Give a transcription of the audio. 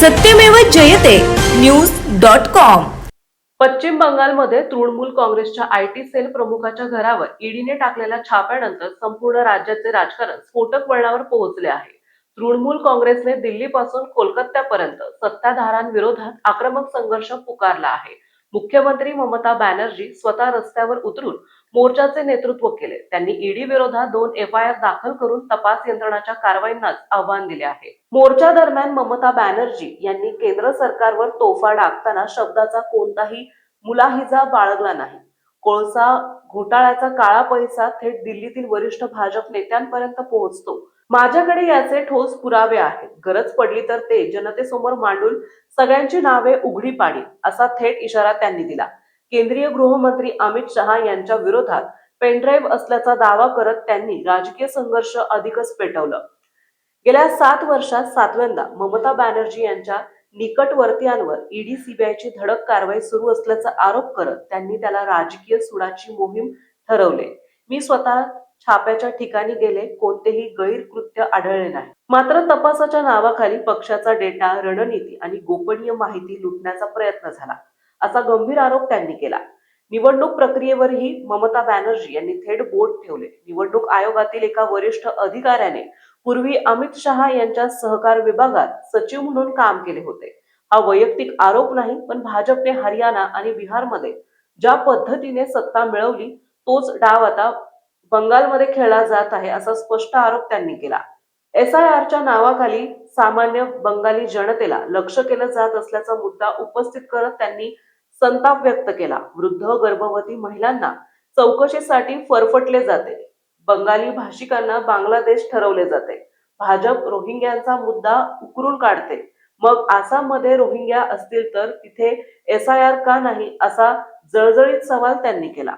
सत्यमेव जयते. News dot com. पश्चिम बंगालमध्ये तृणमूल काँग्रेसच्या आय टी सेल प्रमुखाच्या घरावर ईडीने टाकलेल्या छाप्यानंतर संपूर्ण राज्याचे राजकारण स्फोटक वळणावर पोहोचले आहे. तृणमूल काँग्रेसने दिल्लीपासून कोलकात्यापर्यंत सत्ताधारांविरोधात आक्रमक संघर्ष पुकारला आहे. मुख्यमंत्री ममता बॅनर्जी स्वतः रस्त्यावर उतरून मोर्चाचे नेतृत्व केले. त्यांनी ईडी विरोधात दोन एफ आय आर दाखल करून तपास यंत्रणाच्या कारवाईंनाच आव्हान दिले आहे. मोर्चा दरम्यान ममता बॅनर्जी यांनी केंद्र सरकारवर तोफा डागताना शब्दाचा कोणताही मुलाहिजा बाळगला नाही. कोळसा घोटाळ्याचा काळा पैसा थेट दिल्लीतील वरिष्ठ भाजप नेत्यांपर्यंत पोहोचतो. माझ्याकडे याचे ठोस पुरावे आहेत. गरज पडली तर ते जनतेसमोर मांडून सगळ्यांची नावे उघडी पाडी असा थेट इशारा त्यांनी दिला. केंद्रीय गृहमंत्री अमित शहा यांच्या विरोधात पेनड्राईव्ह असल्याचा दावा करत त्यांनी राजकीय संघर्ष अधिकच पेटवलं. गेल्या सात वर्षात सातव्यांदा ममता बॅनर्जी यांच्या निकटवर्तीयांवर ईडी सीबीआयची धडक कारवाई सुरू असल्याचा आरोप करत त्यांनी त्याला राजकीय सुडाची मोहीम ठरवले. मी स्वतः छाप्याच्या ठिकाणी गेले कोणतेही गैरकृत्य आढळले नाही. मात्र तपासाच्या नावाखाली पक्षाचा डेटा रणनीती आणि गोपनीय माहिती लुटण्याचा प्रयत्न झाला असा गंभीर आरोप त्यांनी केला. निवडणूक प्रक्रियेवरही ममता बॅनर्जी यांनी थेट बोट ठेवले. निवडणूक आयोगातील एका वरिष्ठ अधिकाऱ्याने पूर्वी अमित शहा यांच्या सहकार विभागात सचिव म्हणून काम केले होते. हा वैयक्तिक आरोप नाही पण भाजपने हरियाणा आणि बिहारमध्ये ज्या पद्धतीने सत्ता मिळवली तोच डाव आता बंगालमध्ये खेळला जात आहे असा स्पष्ट आरोप त्यांनी केला. एस आय आरच्या नावाखाली सामान्य बंगाली जनतेला लक्ष केलं जात असल्याचा मुद्दा उपस्थित करत त्यांनी संताप व्यक्त केला. वृद्ध गर्भवती महिलांना चौकशीसाठी फरफटले जाते. बंगाली भाषिकांना बांगलादेश ठरवले जाते. भाजप रोहिंग्यांचा मुद्दा उकरून काढते. मग आसाममध्ये रोहिंग्या असतील तर तिथे एस आय आर का नाही असा जळजळीत सवाल त्यांनी केला.